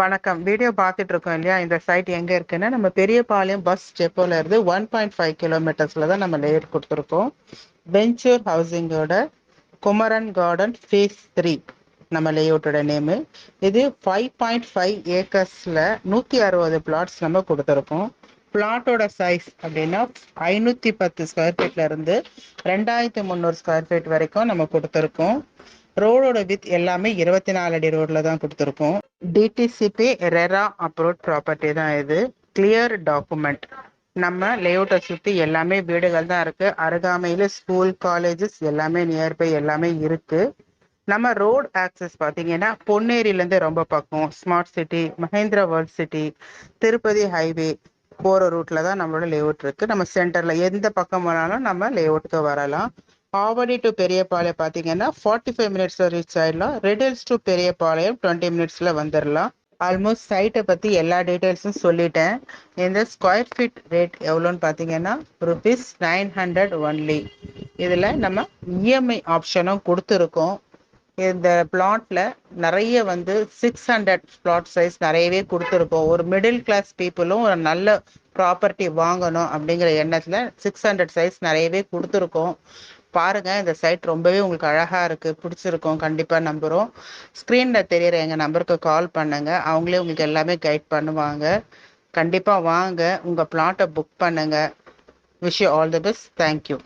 வணக்கம். வீடியோ பார்த்துட்டு இருக்கோம் இல்லையா? இந்த சைட் எங்க இருக்குன்னா நம்ம பெரியபாளையம் பஸ் டெப்போல இருந்து ஒன் பாயிண்ட் ஃபைவ் கிலோமீட்டர்ஸ்ல தான் நம்ம லேஅவுட் கொடுத்துருக்கோம். வெஞ்சூர் ஹவுசிங்கோட குமரன் கார்டன் ஃபேஸ் த்ரீ நம்ம லேஅவுட்டோட நேமு இது ஃபைவ் பாயிண்ட் ஃபைவ் ஏக்கர்ஸ்ல நூத்தி அறுபது பிளாட்ஸ் நம்ம கொடுத்துருக்கோம். பிளாட்டோட சைஸ் அப்படின்னா ஐநூத்தி பத்து ஸ்கொயர் ஃபீட்ல இருந்து ரெண்டாயிரத்தி முந்நூறு ஸ்கொயர் ஃபீட் வரைக்கும் நம்ம கொடுத்துருக்கோம். ரோடோட வித் எல்லாமே இருபத்தி நாலு அடி ரோட்ல தான் கொடுத்துருக்கோம். டிடிசிபி ரெரா அப்ரோட் ப்ராப்பர்ட்டி தான் இது. கிளியர் டாக்குமெண்ட் நம்ம லேஅவுட்டை சுற்றி எல்லாமே வீடுகள் தான் இருக்கு. அருகாமையில் ஸ்கூல் காலேஜஸ் எல்லாமே நியர்பை எல்லாமே இருக்கு. நம்ம ரோட் ஆக்சஸ் பார்த்தீங்கன்னா பொன்னேரியிலேருந்து ரொம்ப பக்கம். Smart city Mahindra world city Tirupati highway போகிற ரூட்டில் தான் நம்மளோட லேஅவுட் இருக்குது நம்ம சென்டரில் எந்த பக்கம் வேணாலும் நம்ம லேஅவுட்டுக்கு வரலாம். ஆவடி டு பெரியபாளையம் பார்த்தீங்கன்னா ஃபார்ட்டி ஃபைவ் மினிட்ஸில் ரீச் ஆயிடலாம். Red Hills to Periyapalayam twenty மினிட்ஸில் வந்துடலாம் ஆல்மோஸ்ட் சைட்டை பற்றி எல்லா டீட்டெயில்ஸும் சொல்லிட்டேன். இந்த ஸ்கொயர் ஃபீட் ரேட் எவ்வளோன்னு பார்த்தீங்கன்னா ருபீஸ் நைன் ஹண்ட்ரட் ஒன்லி இதில் நம்ம இஎம்ஐ ஆப்ஷனும் கொடுத்துருக்கோம். இந்த பிளாட்ல நிறைய வந்து சிக்ஸ் ஹண்ட்ரட் பிளாட் சைஸ் நிறையவே கொடுத்துருக்கோம். ஒரு மிடில் கிளாஸ் பீப்புளும் ஒரு நல்ல ப்ராப்பர்ட்டி வாங்கணும் அப்படிங்கிற எண்ணத்தில் சிக்ஸ் ஹண்ட்ரட் சைஸ் நிறையவே கொடுத்துருக்கோம். பாருங்க இந்த சைட் ரொம்பவே உங்களுக்கு அழகா இருக்கு பிடிச்சிருக்கும் கண்டிப்பா நம்புறோம். ஸ்கிரீன்ல தெரியற எங்க நம்பருக்கு கால் பண்ணுங்க அவங்களே உங்களுக்கு எல்லாமே கைட் பண்ணுவாங்க. கண்டிப்பா வாங்க உங்க பிளாட்டை புக் பண்ணுங்க. Wish you all the best thank you